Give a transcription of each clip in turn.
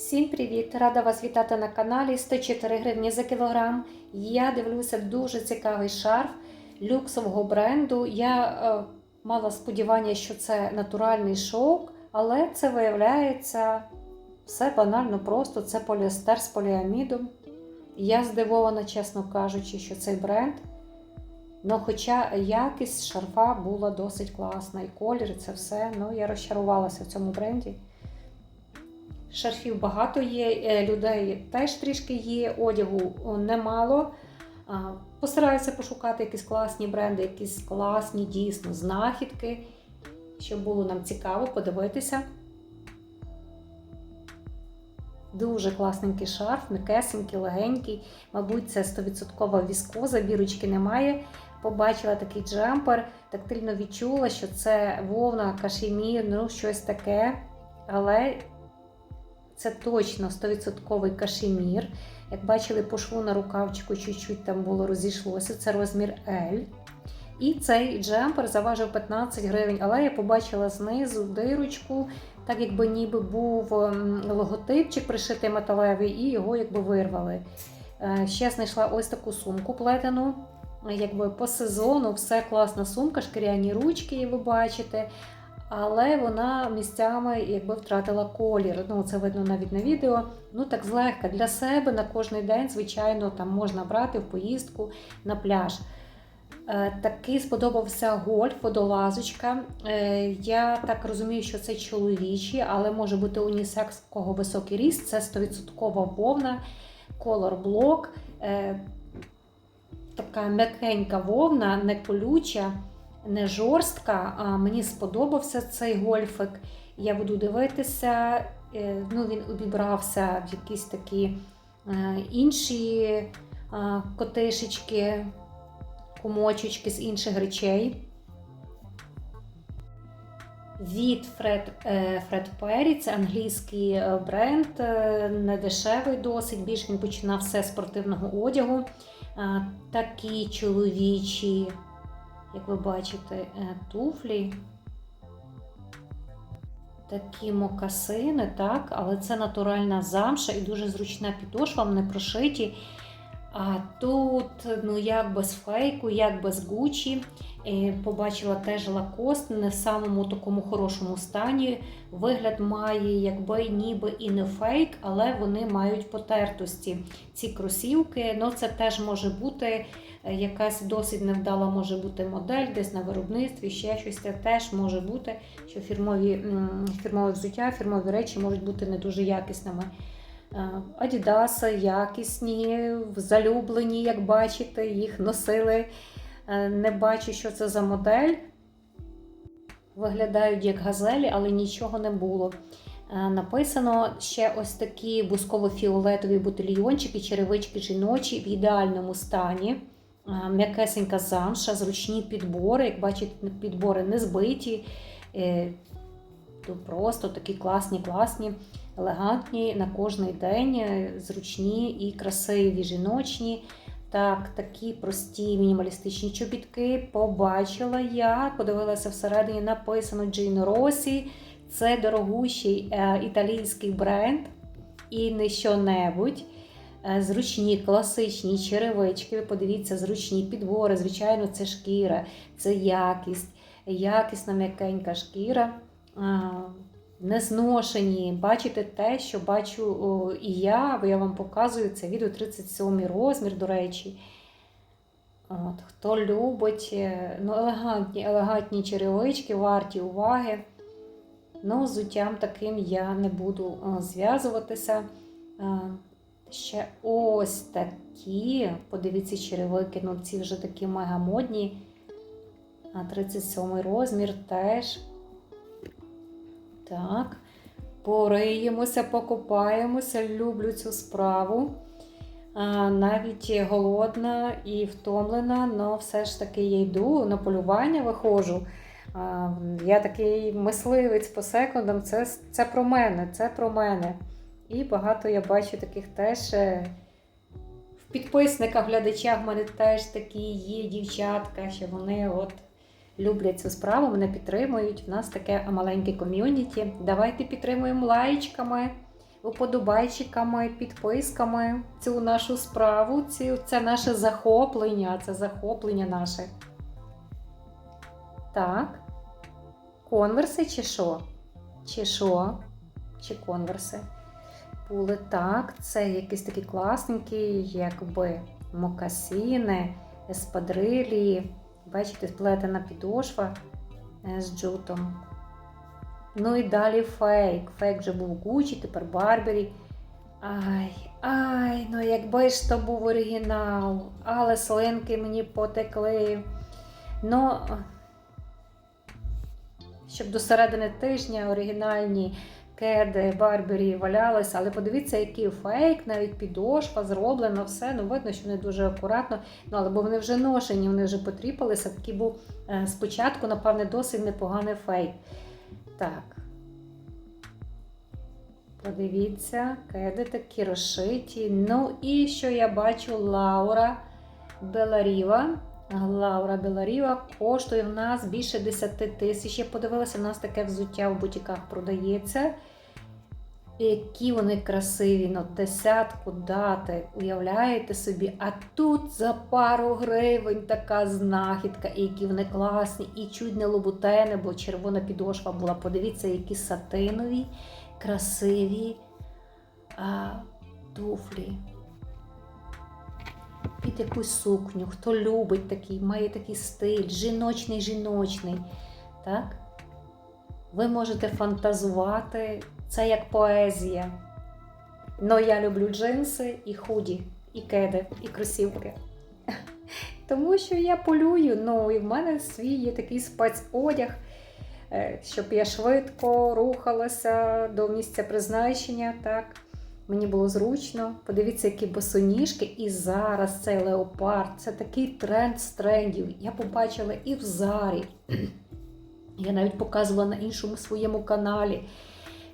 Всім привіт! Рада вас вітати на каналі 104 гривні за кілограм. Я дивлюся дуже цікавий шарф люксового бренду. Я е, мала сподівання, що це натуральний шовк, але це виявляється все банально просто. Це поліестер з поліамідом. Я здивована, чесно кажучи, що цей бренд. Ну, хоча якість шарфа була досить класна, і колір, і це все. Ну, я розчарувалася в цьому бренді. Шарфів багато є, е, людей теж трішки є, одягу немало. Постараюся пошукати якісь класні бренди, якісь класні дійсно знахідки, щоб було нам цікаво подивитися. Дуже класненький шарф, м'якесенький, легенький. Мабуть, це 100% віскоза, бірочки немає. Побачила такий джемпер, тактильно відчула, що це вовна, кашемір, ну щось таке. Але це точно 100% кашемір. Як бачили, по шву на рукавчику чуть-чуть там було розійшлося. Це розмір L. І цей джемпер заважив 15 гривень, але я побачила знизу дирочку, так якби ніби був ем, логотипчик пришитий металевий, і його якби вирвали. Е, Ще знайшла ось таку сумку плетену. Якби по сезону все класна сумка, шкіряні ручки, ви бачите. Але вона місцями якби втратила колір. Ну, це видно навіть на відео. Ну так злегка для себе на кожний день, звичайно, там можна брати в поїздку на пляж. Е, Такий сподобався гольф, водолазочка. Е, Я так розумію, що це чоловічі, але може бути унісекс, в кого високий ріст. Це 100% вовна, колор блок. Е, Така м'якенька вовна, не колюча не жорстка, а мені сподобався цей гольфик. Я буду дивитися. Е, Ну, Він обібрався в якісь такі е, інші е, котишечки, комочечки з інших речей. Від Fred, Fred Perry, це англійський бренд, е, недешевий досить, більш він починав все з спортивного одягу. Такі чоловічі як ви бачите, е, туфлі, такі мокасини, так, але це натуральна замша і дуже зручна підошва, вони прошиті. А тут, ну як без фейку, як без гучі. Побачила теж лакост не в самому такому хорошому стані. Вигляд має, якби ніби і не фейк, але вони мають потертості. Ці кросівки, ну це теж може бути е, якась досить невдала може бути модель, десь на виробництві, ще щось. Це теж може бути, що фірмові, фірмові взуття, фірмові речі можуть бути не дуже якісними. Адідаси якісні, залюблені, як бачите, їх носили. Е, Не бачу, що це за модель. Виглядають як газелі, але нічого не було. Е, Написано ще ось такі бусково-фіолетові бутильйончики, черевички жіночі в ідеальному стані. Е, М'якесенька замша, зручні підбори. Як бачите, підбори не збиті. Е, то Просто такі класні, класні, елегантні на кожний день, е, зручні і красиві жіночні. Так, такі прості мінімалістичні чобітки. Побачила я, подивилася всередині, написано Gino Rossi. Це дорогущий італійський бренд і не що-небудь. Е, Зручні, класичні черевички. Ви подивіться, зручні підбори. Звичайно, це шкіра, це якість, якісна м'якенька шкіра. Е, Не зношені. Бачите те, що бачу о, і я, бо я вам показую це відео 37 розмір, до речі. От, Хто любить е, ну, елегантні, елегантні черевички, варті уваги. Ну, з взуттям таким я не буду зв'язуватися. Ще ось такі, подивіться, черевики, ну ці вже такі мегамодні. А 37 розмір теж. Так, пориємося, покупаємося, люблю цю справу. А, навіть голодна і втомлена, але все ж таки я йду на полювання виходжу. А, я такий мисливець по секундам, це, це про мене, це про мене. І багато я бачу таких теж е, в підписниках, глядачах в мене теж такі є дівчатка, що вони от люблять цю справу, мене підтримують. У нас таке маленьке ком'юніті. Давайте підтримуємо лайчками. уподобайчиками, підписками цю нашу справу. Цю, це наше захоплення, це захоплення наше. Так. Конверси чи що? Чи що? Чи конверси? Були так. Це якісь такі класненькі, якби мокасіни, еспадрилі. Бачите, сплетена підошва е, з джутом. Ну і далі фейк. Фейк вже був Гучі, тепер Барбері. Ай, ай, ну якби ж то був оригінал, але слинки мені потекли. Ну, щоб до середини тижня оригінальні кеди, Барбері валялися, але подивіться, який фейк, навіть підошва зроблено, все. Ну, видно, що вони дуже акуратно. Ну, але бо вони вже ношені, вони вже потріпалися. Такий був е, спочатку, напевне, досить непоганий фейк. Так. Подивіться, кеди такі розшиті. Ну і що я бачу, Лаура Беларіва. Лаура Беларіва коштує в нас більше 10 тисяч. Я подивилася, у нас таке взуття в бутіках продається. Які вони красиві, ну десятку дати, уявляєте собі, а тут за пару гривень така знахідка, і які вони класні, і чуть не лобутени, бо червона підошва була. Подивіться, які сатинові, красиві а, туфлі. Під якусь сукню, хто любить такий, має такий стиль, жіночний, жіночний. Так? Ви можете фантазувати, це як поезія. Но я люблю джинси і худі, і кеди, і кросівки. Тому що я полюю, ну і в мене свій є такий спецодяг, е, щоб я швидко рухалася до місця призначення. так. Мені було зручно. Подивіться, які босоніжки. І зараз цей леопард. Це такий тренд з трендів. Я побачила і в зарі. Я навіть показувала на іншому своєму каналі.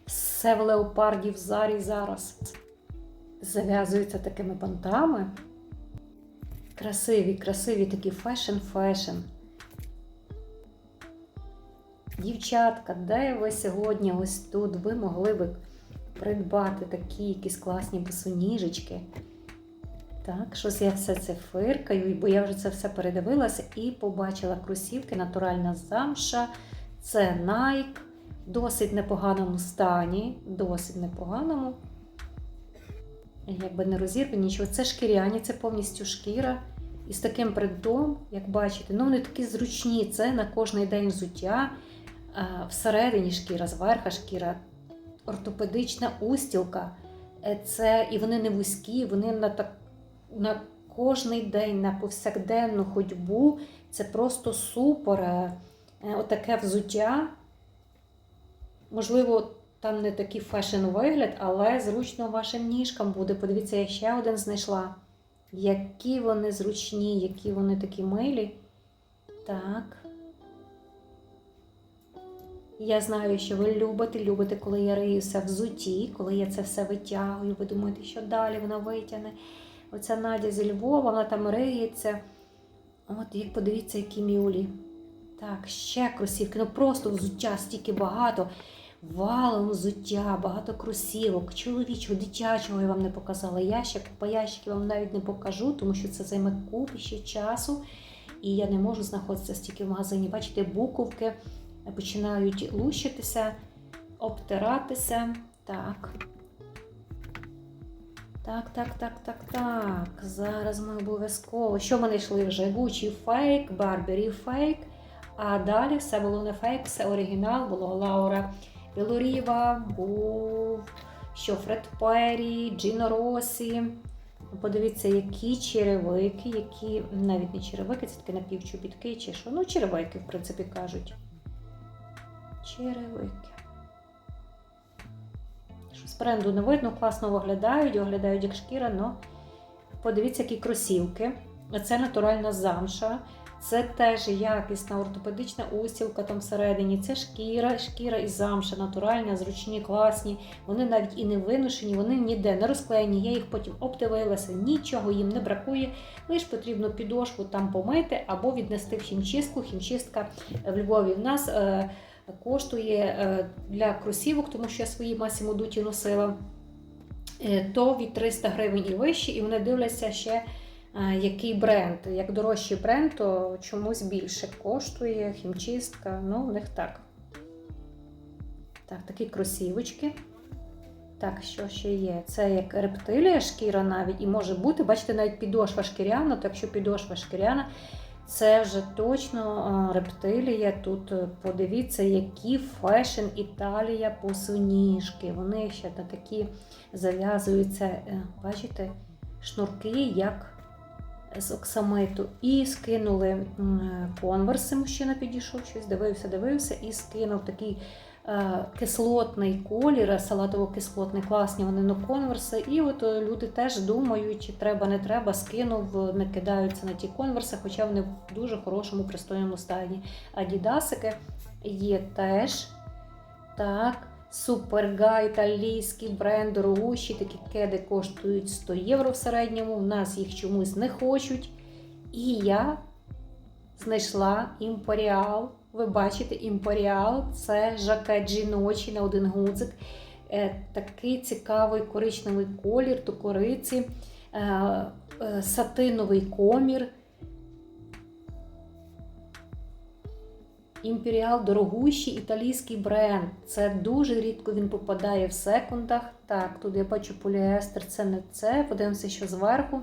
Все в леопарді в зарі зараз. Зав'язуються такими бантами. Красиві, красиві такі фешн-фешн. Дівчатка, де ви сьогодні ось тут? Ви могли би придбати такі якісь класні босоніжечки. Так, щось я все це фиркаю, бо я вже це все передивилася і побачила кросівки, натуральна замша. Це Nike, досить непоганому стані, досить непоганому. Якби не розірвані, нічого. Це шкіряні, це повністю шкіра. І з таким принтом, як бачите, ну вони такі зручні, це на кожний день взуття. Всередині шкіра, зверха шкіра, ортопедична устілка. Е, Це, і вони не вузькі, вони на так, на кожний день, на повсякденну ходьбу. Це просто супер. Е, Отаке взуття. Можливо, там не такий фешн-вигляд, але зручно вашим ніжкам буде. Подивіться, я ще один знайшла. Які вони зручні, які вони такі милі. Так. Я знаю, що ви любите, любите, коли я риюся в зуті, коли я це все витягую. Ви думаєте, що далі вона витягне. Оця Надя зі Львова, вона там риється. От, як подивіться, які мюлі. Так, ще кросівки. Ну просто взуття стільки багато. Валом взуття, багато кросівок, чоловічого, дитячого я вам не показала. Ящик, по ящики вам навіть не покажу, тому що це займе купи ще часу. І я не можу знаходитися стільки в магазині. Бачите, буковки починають лущитися, обтиратися. Так. Так, так, так, так, так. Зараз ми обов'язково. Що вони йшли вже? Gucci фейк, Барбері фейк. А далі все було не фейк, все оригінал, було Лаура Білоріва, був що Фред Перрі, Джіно Росі. Подивіться, які черевики, які навіть не черевики, це такі напівчобітки чи що. Ну, черевики, в принципі, кажуть. Черевики. Що бренду не видно, класно виглядають, виглядають як шкіра, але подивіться, які кросівки. Це натуральна замша. Це теж якісна ортопедична устілка там всередині. Це шкіра, шкіра і замша, натуральна, зручні, класні. Вони навіть і не виношені, вони ніде не розклеєні. Я їх потім обдивилася, нічого їм не бракує. Лише потрібно підошву там помити або віднести в хімчистку. Хімчистка в Львові в нас е, коштує е, для кросівок, тому що я свої масі модуті носила. е, то від 300 гривень і вище, і вони дивляться ще, який бренд. Як дорожчий бренд, то чомусь більше коштує, хімчистка, ну, в них так. Так, такі кросівочки. Так, що ще є? Це як рептилія шкіра навіть, і може бути, бачите, навіть підошва шкіряна, то якщо підошва шкіряна, це вже точно рептилія. Тут е, подивіться, які фешн Італія босоніжки. Вони ще на такі зав'язуються, е, бачите, шнурки, як з оксамиту. І скинули е, конверси. Мужчина підійшов, щось дивився, дивився, і скинув такий е, кислотний колір, салатово-кислотний, класні вони на конверси. І от е, люди теж думають, чи треба, не треба, скинув, не кидаються на ті конверси, хоча вони в дуже хорошому, пристойному стані. Адідасики є теж. Так. Суперга, італійський бренд, дорогущі, такі кеди коштують 100 євро в середньому. В нас їх чомусь не хочуть. І я знайшла імперіал. Ви бачите, імперіал це жакет жіночий на один гудзик. Е, такий цікавий коричневий колір до кориці, е, е, сатиновий комір. Імперіал дорогущий італійський бренд. Це дуже рідко він попадає в секундах. Так, тут я бачу поліестер, це не це. Подивимося, що зверху.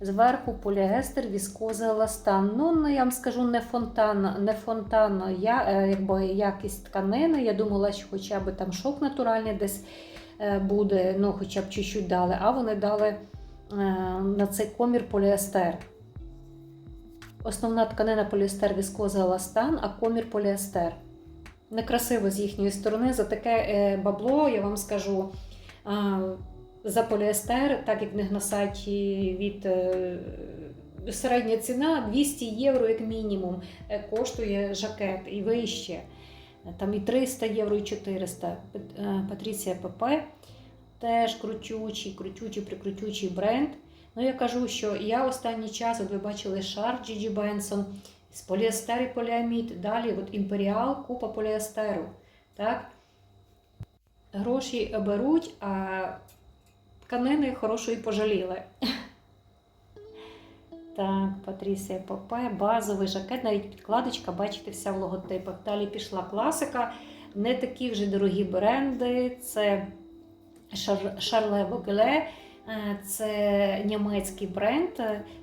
Зверху поліестер, віскоза, еластан. Ну, ну, я вам скажу, не фонтанно, не фонтанно я, е, якби, якість тканини. Я думала, що хоча б там шок натуральний десь е, буде, ну хоча б чуть-чуть дали, а вони дали е, на цей комір поліестер. Основна тканина поліестер віскоза еластан, а комір поліестер. Некрасиво з їхньої сторони. За таке е, бабло, я вам скажу, за поліестер, так як в них на сайті від е, середня ціна 200 євро, як мінімум, е, коштує жакет і вище. Там і 300 євро, і 400. Е, Патріція ПП теж крутючий, крутючий, прикрутючий бренд. Ну, я кажу, що я останній час, от ви бачили шар Gigi Benson з поліестер і поліамід, далі от імперіал, купа поліестеру. Так? Гроші беруть, а тканини хорошої пожаліли. Так, Патрісія Попе, базовий жакет, навіть підкладочка, бачите, вся в логотипах. Далі пішла класика. Не такі вже дорогі бренди. Це Шар- Шарле Вогеле. Е, Це німецький бренд.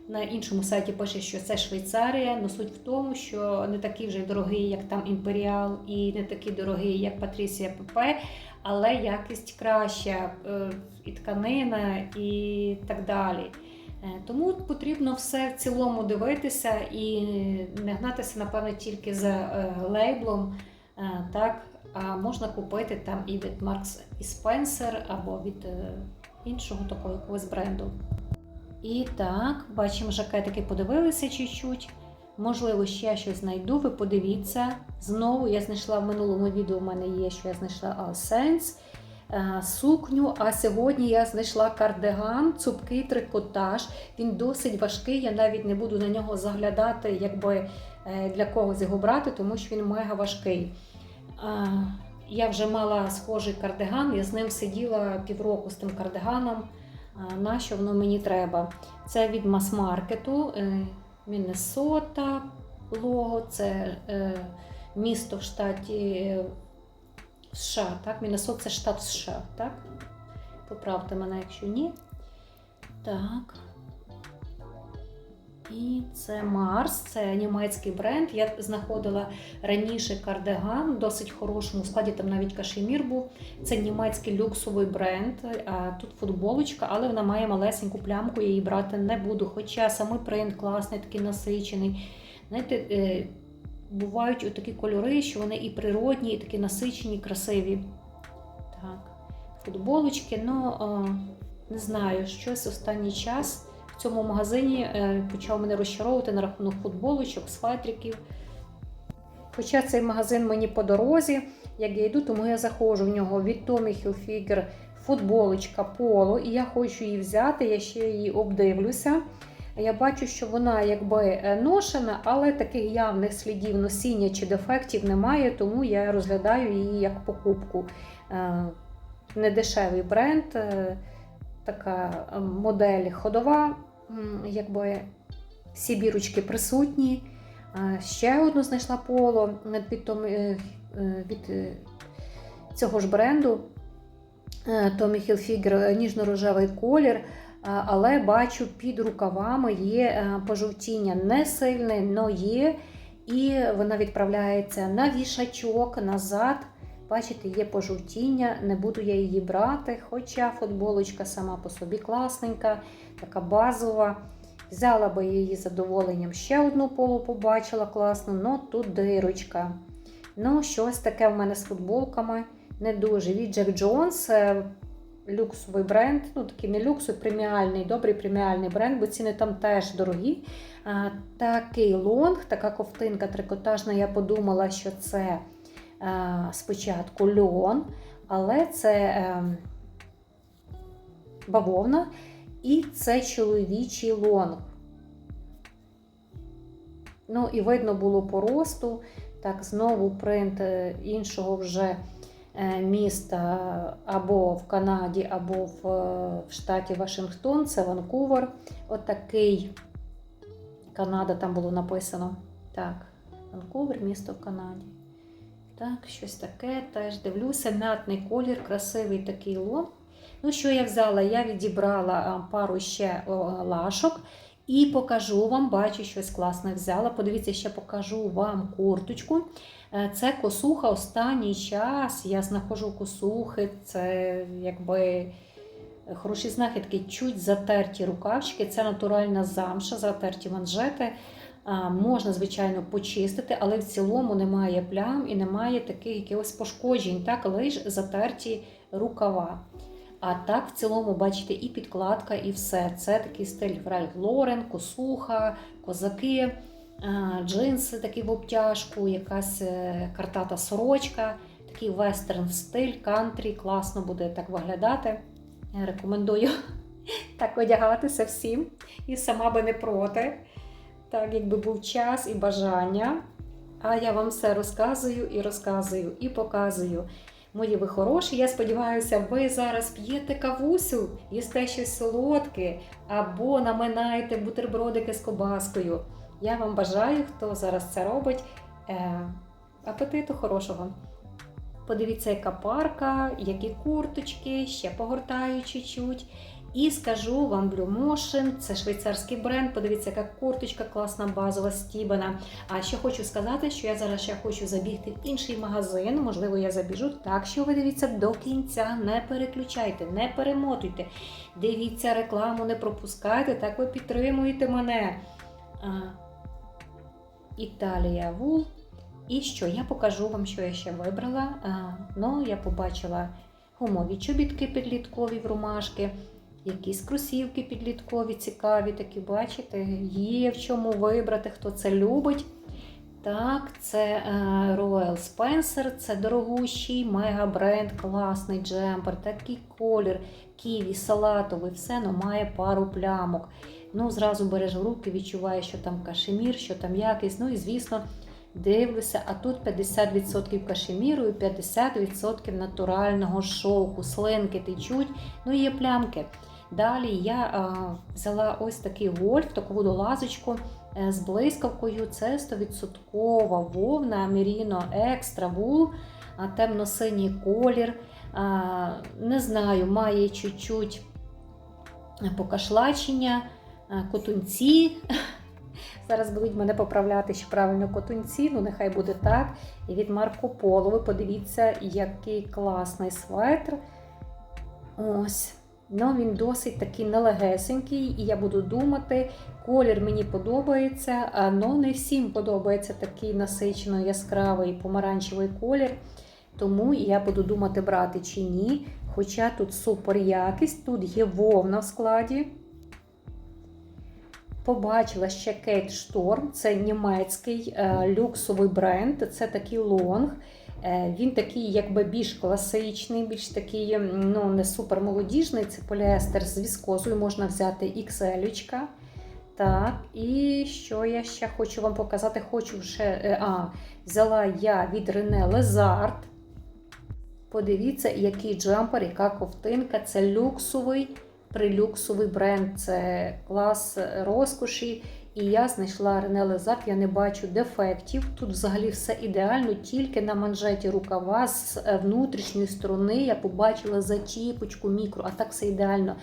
На іншому сайті пише, що це Швейцарія. Но суть в тому, що не такий вже дорогий, як там Імперіал, і не такий дорогий, як Патрісія ПП, але якість краща, е, і тканина, і так далі. Е, Тому потрібно все в цілому дивитися і не гнатися, напевно, тільки за е, лейблом. е, Так, а можна купити там і від Marks і Spencer або від е, іншого такого якогось бренду. І так, бачимо, жакетики подивилися чуть-чуть. Можливо, ще щось знайду. Ви подивіться. Знову я знайшла в минулому відео. У мене є, що я знайшла Alsense, е, сукню. А сьогодні я знайшла кардиган, цупкий трикотаж. Він досить важкий. Я навіть не буду на нього заглядати, якби е, для когось його брати, тому що він мега важкий. Я вже мала схожий кардиган, я з ним сиділа півроку з тим кардиганом. На що воно мені треба? Це від мас-маркету е, Міннесота лого, це е, місто в штаті е, США. Так? Міннесота це штат США, так? Поправте мене, якщо ні. Так. І це Марс, це німецький бренд. Я знаходила раніше кардиган досить хорошому складі, там навіть кашемір був. Це німецький люксовий бренд. А тут футболочка, але вона має малесеньку плямку, я її брати не буду. Хоча самий принт класний, такий насичений. Знаєте, е, бувають такі кольори, що вони і природні, і такі насичені, красиві. Так, футболочки, ну не знаю, щось останній час в цьому магазині е, почав мене розчаровувати на рахунок футболочок, сватриків. Хоча цей магазин мені по дорозі, як я йду, тому я заходжу в нього від Tommy Hilfiger футболочка поло, і я хочу її взяти, я ще її обдивлюся. Я бачу, що вона якби е, ношена, але таких явних слідів носіння чи дефектів немає, тому я розглядаю її як покупку. Е, Недешевий бренд. така модель ходова, якби всі бірочки присутні. Ще одну знайшла поло від, Том- е, е, від е, цього ж бренду е, Tommy Hilfiger ніжно-рожевий колір. Але бачу, під рукавами є е, пожовтіння не сильне, але є. І вона відправляється на вішачок назад. Бачите, є пожовтіння, не буду я її брати, хоча футболочка сама по собі класненька, така базова. Взяла би її з задоволенням. Ще одну полу побачила класну, але тут дирочка. Ну, щось таке в мене з футболками не дуже. Від Jack Jones, е, люксовий бренд, ну такий не люксовий, преміальний, добрий преміальний бренд, бо ціни там теж дорогі. А, такий лонг, така ковтинка трикотажна, я подумала, що це спочатку льон, але це е, бавовна і це чоловічий лонг. Ну, і видно було по росту. Так, знову принт е, іншого вже е, міста або в Канаді, або е, в штаті Вашингтон, це Ванкувер. Отакий Канада там було написано. Так, Ванкувер, місто в Канаді. Так, щось таке. Теж дивлюся. Мятний колір, красивий такий лон. Ну, що я взяла? Я відібрала пару ще лашок і покажу вам, бачу, щось класне взяла. Подивіться, ще покажу вам курточку. Е, Це косуха останній час. Я знаходжу косухи, це якби хороші знахідки, чуть затерті рукавчики. Це натуральна замша, затерті манжети. Можна, звичайно, почистити, але в цілому немає плям і немає таких якихось пошкоджень, так, лише затерті рукава. А так, в цілому, бачите, і підкладка, і все. Це такий стиль Ральф Лорен, косуха, козаки, джинси такі в обтяжку, якась е, картата сорочка, такий вестерн стиль, кантрі, класно буде так виглядати. Я рекомендую так одягатися всім. І сама би не проти. Так, якби був час і бажання. А я вам все розказую і розказую, і показую. Мої ви хороші. Я сподіваюся, ви зараз п'єте кавусю, їсте щось солодке або наминаєте бутербродики з кобаскою. Я вам бажаю, хто зараз це робить, е, апетиту хорошого. Подивіться, яка парка, які курточки, ще погортаю чуть-чуть. І скажу вам Blue Motion, це швейцарський бренд. Подивіться, яка курточка класна, базова, стібана. А ще хочу сказати, що я зараз ще хочу забігти в інший магазин. Можливо, я забіжу. Так що ви дивіться до кінця, не переключайте, не перемотуйте. Дивіться рекламу, не пропускайте, так ви підтримуєте мене. А, Італія Вул. І що? Я покажу вам, що я ще вибрала. А, ну, я побачила гумові чобітки підліткові в ромашки. Якісь кросівки підліткові, цікаві, такі, бачите, є в чому вибрати, хто це любить. Так, це е, Royal Spencer, це дорогущий мега-бренд, класний джемпер, такий колір, ківі, салатовий, все ну, має пару плямок. Ну, Зразу береш в руки, відчуваєш, що там кашемір, що там якість. Ну і звісно, дивлюся, а тут 50% кашеміру і 50% натурального шовку, слинки течуть, ну і є плямки. Далі я а, взяла ось такий гольф, таку водолазочку е, з блискавкою. Це 100% вовна Merino Extra Wool, а, темно-синій колір. Не знаю, має чуть-чуть покашлачення, котунці. Зараз будуть мене поправляти, що правильно котунці, ну нехай буде так. І від Марко Поло. Ви подивіться, який класний светр. Ось. Ну, він досить такий нелегесенький, і я буду думати, колір мені подобається, але не всім подобається такий насичено яскравий помаранчевий колір. Тому я буду думати, брати чи ні. Хоча тут супер якість, тут є вовна в складі. Побачила ще Кейт Шторм, це німецький е, люксовий бренд, це такий лонг. Е, він такий, якби більш класичний, більш такий, ну не супер молодіжний. Це поліестер з віскозою, можна взяти XL. Так, і що я ще хочу вам показати? Хочу ще, е, а, взяла я від Рене Лезард. Подивіться, який джемпер, яка ковтинка. Це люксовий прилюксовий бренд, це клас розкоші. І я знайшла Рене Лезак, я не бачу дефектів. Тут взагалі все ідеально, тільки на манжеті рукава з е, внутрішньої сторони я побачила зачіпочку мікро, а так все ідеально.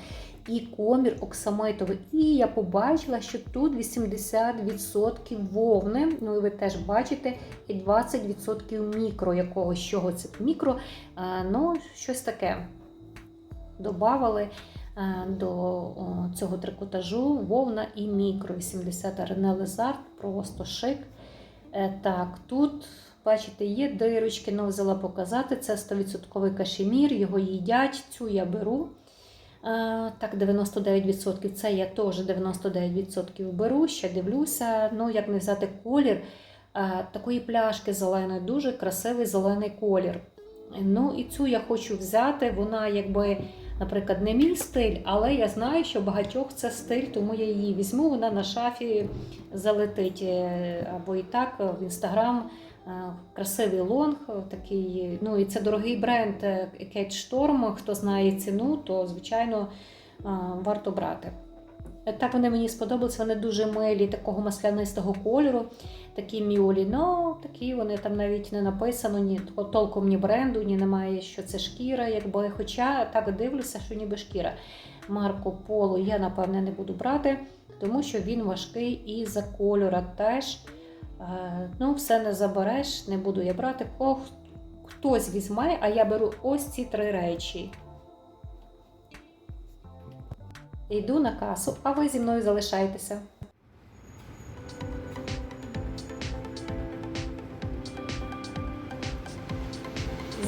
І комір оксамитовий. І я побачила, що тут 80% вовни. Ну і ви теж бачите, і 20% мікро якогось чого це мікро. Ну, щось таке. Добавили е, до цього трикотажу вовна і мікро 80 Рене Лезард, просто шик. Е, Так, тут, бачите, є дирочки, але взяла показати. Це 100% кашемір, його їдять, цю я беру. Е, Так, 99%. Це я теж 99% беру, ще дивлюся. Ну, як не взяти колір е, такої пляшки зеленої, дуже красивий зелений колір. Ну, і цю я хочу взяти. Вона, якби, наприклад, не мій стиль, але я знаю, що багатьох це стиль, тому я її візьму. Вона на шафі залетить е, або і так в інстаграм. Е, Красивий лонг, такий, ну і це дорогий бренд е, Kate Storm. Хто знає ціну, то звичайно е, варто брати. Е, Так вони мені сподобалися, вони дуже милі, такого маслянистого кольору, такі мюлі. Ну, такі вони там навіть не написано, ні толком ні бренду, ні немає, що це шкіра, якби. Хоча так дивлюся, що ніби шкіра. Марко Поло я, напевне, не буду брати, тому що він важкий і за кольора теж. Е, Ну, все не забереш, не буду я брати. Ко- Хтось візьме, а я беру ось ці три речі. Йду на касу, а ви зі мною залишайтеся.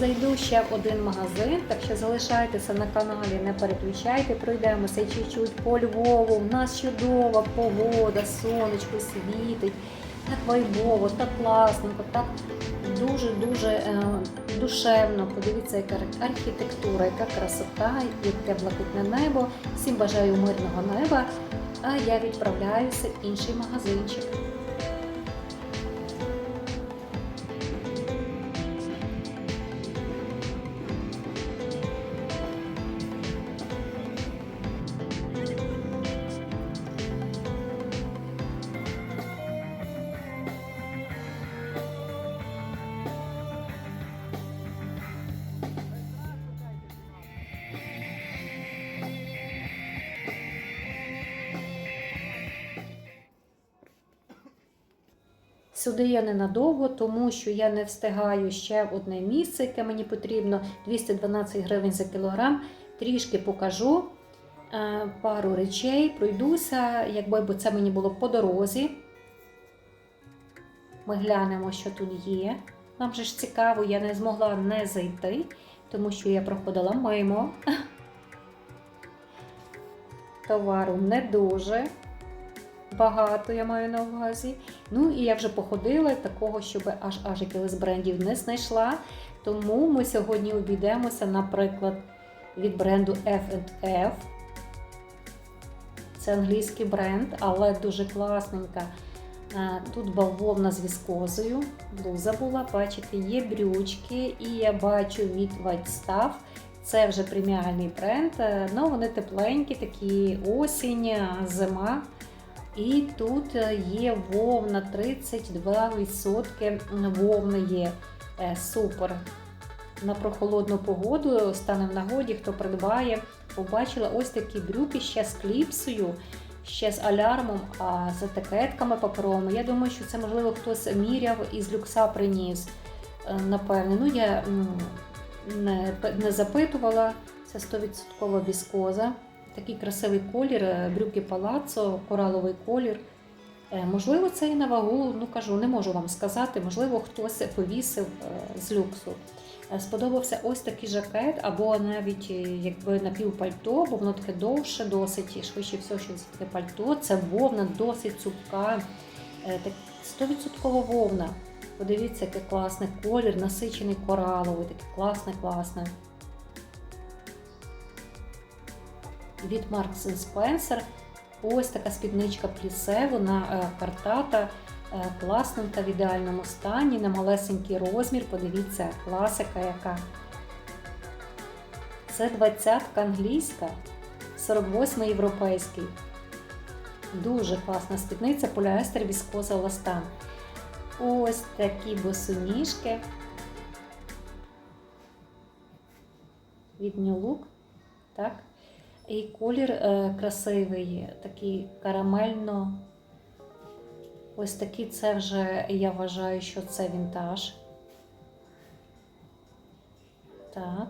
Зайду ще в один магазин, так що залишайтеся на каналі, не переключайте, пройдемося чуть-чуть по Львову. У нас чудова погода, сонечко світить, так вайбово, так класненько, так дуже-дуже е, душевно. Подивіться, яка архітектура, яка красота, яке блакитне небо. Всім бажаю мирного неба. А я відправляюся в інший магазинчик. Сюди я ненадовго, тому що я не встигаю ще одне місце, яке мені потрібно 212 гривень за кілограм. Трішки покажу е, пару речей, пройдуся, якби бо це мені було по дорозі. Ми глянемо, що тут є. Нам же ж цікаво, я не змогла не зайти, тому що я проходила мимо. Товару не дуже багато, я маю на увазі. Ну і я вже походила, такого, щоб аж аж якихось брендів не знайшла. Тому ми сьогодні обійдемося, наприклад, від бренду F&F. Це англійський бренд, але дуже класненька. Тут бавовна з віскозою, блуза була, бачите, є брючки, і я бачу від White Stuff. Це вже преміальний бренд. Е, Ну, вони тепленькі, такі осінь, зима. І тут е, є вовна 32% вовни є. Супер. На прохолодну погоду стане в нагоді, хто придбає. Побачила ось такі брюки ще з кліпсою, ще з алярмом, а з етикетками паперовими. Я думаю, що це, можливо, хтось міряв із люкса приніс. Е, Напевне, ну я не запитувала. Це 100% віскоза. Такий красивий колір, е, брюки палацо, кораловий колір. Е, Можливо, це і на вагу, ну кажу, не можу вам сказати, можливо, хтось повісив е, з люксу. Сподобався ось такий жакет, або навіть якби напівпальто, бо воно таке довше, досить, і швидше все, що таке пальто. Це вовна, досить цупка, е, так, 100% вовна. Подивіться, який класний колір, насичений кораловий, такий класний, класний. Від Marks Spencer. Ось така спідничка плісе, вона е, картата, е, класненька в ідеальному стані, на малесенький розмір. Подивіться, класика яка. Це двадцятка англійська. 48 європейський. Дуже класна спідниця, поліестер віскоза ластан. Ось такі босоніжки. Від New Look. Так. І колір е, красивий, такий карамельно. Ось такий це вже, я вважаю, що це вінтаж. Так.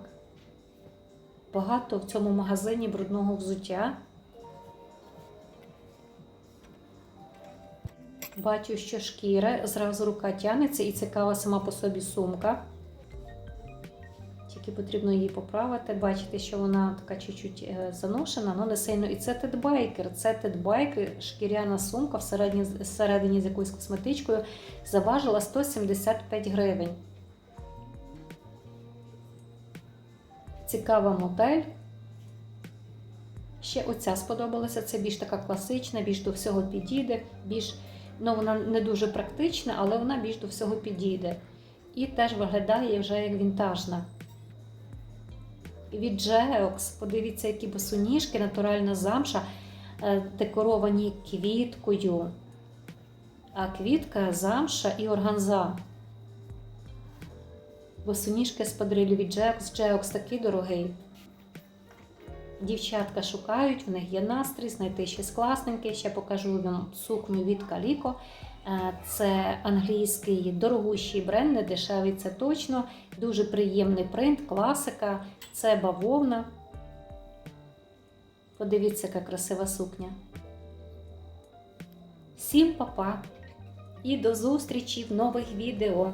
Багато в цьому магазині брудного взуття. Бачу, що шкіра, зразу рука тягнеться і цікава сама по собі сумка. Тільки потрібно її поправити. Бачите, що вона така чуть-чуть е, заношена, але не сильно. І це тедбайкер. Це тедбайкер, шкіряна сумка всередині, всередині з якоюсь косметичкою. Заважила 175 гривень. Цікава модель. Ще оця сподобалася. Це більш така класична, більш до всього підійде, більш, ну вона не дуже практична, але вона більш до всього підійде. І теж виглядає вже як вінтажна. Від Geox, подивіться, які босоніжки, натуральна замша, е, декоровані квіткою. А квітка, замша і органза. Босоніжки з падрилю від Geox. Geox такий дорогий. Дівчатка шукають, в них є настрій, знайти щось класненьке. Ще покажу вам сукню від Calico. Е, Це англійський дорогущий бренд, не дешевий, це точно. Дуже приємний принт, класика. Це бавовна. Подивіться, яка красива сукня. Всім па-па! І до зустрічі в нових відео!